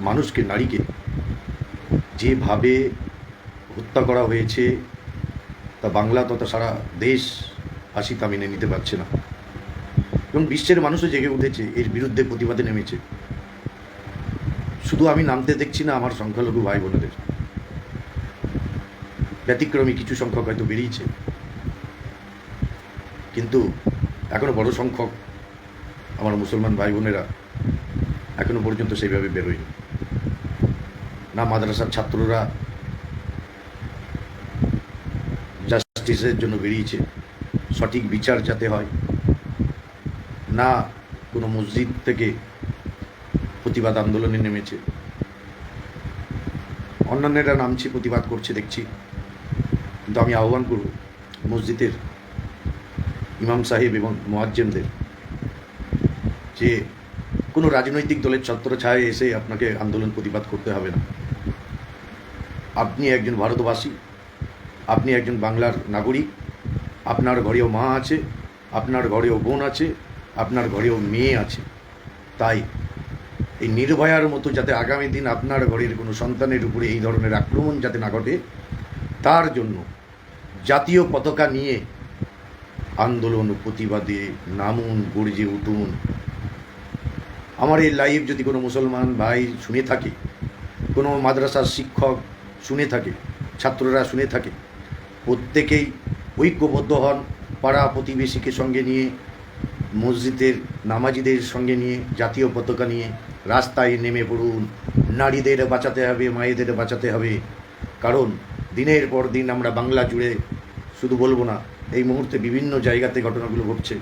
মানুষকে, নারীকে যেভাবে হত্যা করা হয়েছে, তা বাংলা তথা সারা দেশ আসি তা মেনে নিতে পারছে না। এবং বিশ্বের মানুষও জেগে উঠেছে, এর বিরুদ্ধে প্রতিবাদে নেমেছে। শুধু আমি নামতে দেখছি না, আমার সংখ্যালঘু ভাই বোনদের ব্যতিক্রমী কিছু সংখ্যক হয়তো বেরিয়েছে। কিন্তু এখনও বড় সংখ্যক আমার মুসলমান ভাই বোনেরা এখনও পর্যন্ত সেইভাবে বেরোয়নি। না মাদ্রাসার ছাত্ররা জাস্টিসের জন্য বেরিয়েছে, সঠিক বিচার যাতে হয়, না কোনো মসজিদ থেকে প্রতিবাদ আন্দোলনে নেমেছে। অন্যান্যরা নামছে, প্রতিবাদ করছে, দেখছি। কিন্তু আমি আহ্বান করব, মসজিদের ইমাম সাহেব এবং মোয়াজ্জেমদের যে কোনো রাজনৈতিক দলের ছত্র ছায় এসে আপনাকে আন্দোলন প্রতিবাদ করতে হবে না। আপনি একজন ভারতবাসী, আপনি একজন বাংলার নাগরিক, আপনার ঘরেও মা আছে, আপনার ঘরেও বোন আছে, আপনার ঘরেও মেয়ে আছে। তাই এই নির্ভয়ার মতো যাতে আগামী দিন আপনার ঘরের কোনো সন্তানের উপরে এই ধরনের আক্রমণ যাতে না ঘটে, তার জন্য জাতীয় পতাকা নিয়ে আন্দোলন প্রতিবাদে নামুন, গর্জে উঠুন। আমার এই লাইভ যদি কোনো মুসলমান ভাই শুনে থাকে, কোনো মাদ্রাসার শিক্ষক শুনে থাকে, ছাত্ররা শুনে থাকে, প্রত্যেকেই ঐক্যবদ্ধ হন পাড়া প্রতিবেশীকে সঙ্গে নিয়ে, মসজিদের নামাজিদের সঙ্গে নিয়ে, জাতীয় পতাকা নিয়ে, রাস্তায় নেমে পড়ুন। নারীদের বাঁচাতে হবে, মায়েদের বাঁচাতে হবে। কারণ দিনের পর দিন আমরা বাংলা জুড়ে শুধু বলব না, এই মুহূর্তে বিভিন্ন জায়গাতে ঘটনাগুলো ঘটছে।